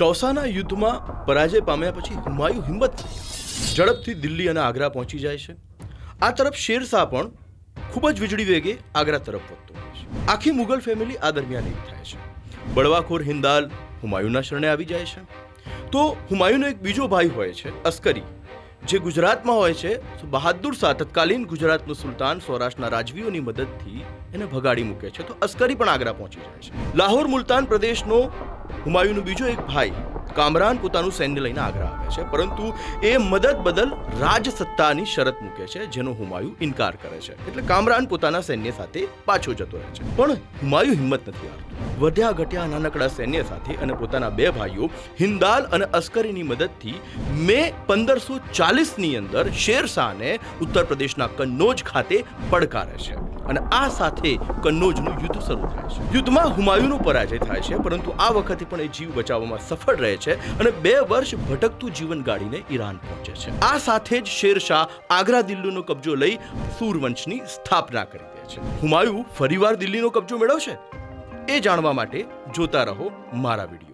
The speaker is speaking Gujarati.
ચૌસાના યુદ્ધમાં પરાજય પામ્યા પછી હુમાયુ હિંમત ઝડપથી દિલ્હી અને આગ્રા પહોંચી જાય છે. આ તરફ શેરશાહ પણ ખૂબ જ વીજળી વેગે આગ્રા તરફ વધતો હોય છે. આખી મુગલ ફેમિલી આ દરમિયાન એક થાય છે. બળવાખોર હિન્દાલ હુમાયુના શરણે આવી જાય છે. તો હુમાયુનો એક બીજો ભાઈ હોય છે, અસ્કરી. જે ગુજરાતમાં હોય છે, તો બહાદુર શાહ તત્કાલીન ગુજરાતનો સુલતાન સૌરાષ્ટ્રના રાજવીઓની મદદથી એને ભગાડી મૂકે છે. તો અસ્કરી પણ આગ્રા પહોંચી જાય છે. લાહોર મુલતાન પ્રદેશનો હુમાયુનો બીજો એક ભાઈ કામરાન પોતાનું સૈન્ય લઈને આગ્રા આવે છે. પરંતુ એ મદદ બદલ રાજસત્તાની શરત મૂકે છે, જેનો હુમાયુ ઇનકાર કરે છે. એટલે કામરાન પોતાના સૈન્ય સાથે પાછો જતો રહે છે. પણ હુમાયુ હિંમત નથી હારતો. વધ્યા ઘટ્યા નાનકડા સૈન્ય સાથે અને પોતાના બે ભાઈઓ હિન્દાલ અને અસ્કરીની મદદથી મે પંદરસો ચાલીસની અંદર શેરશાહને ઉત્તર પ્રદેશના કન્નોજ ખાતે પડકારે છે. અને આ સાથે કન્નોજનું યુદ્ધ શરૂ થાય છે. યુદ્ધમાં હુમાયુનો પરાજય થાય છે, પરંતુ આ વખતે પણ એ જીવ બચાવવામાં સફળ રહે છે અને બે વર્ષ ભટકતું જીવન ગાળીને ઈરાન પહોંચે છે. આ સાથે જ શેરશાહ આગ્રા દિલ્હીનો કબજો લઈ સૂરવંશની સ્થાપના કરી દે છે. હુમાયુ ફરીવાર દિલ્હીનો કબજો મેળવશે? એ જાણવા માટે જોતા રહો મારા વીડિયો.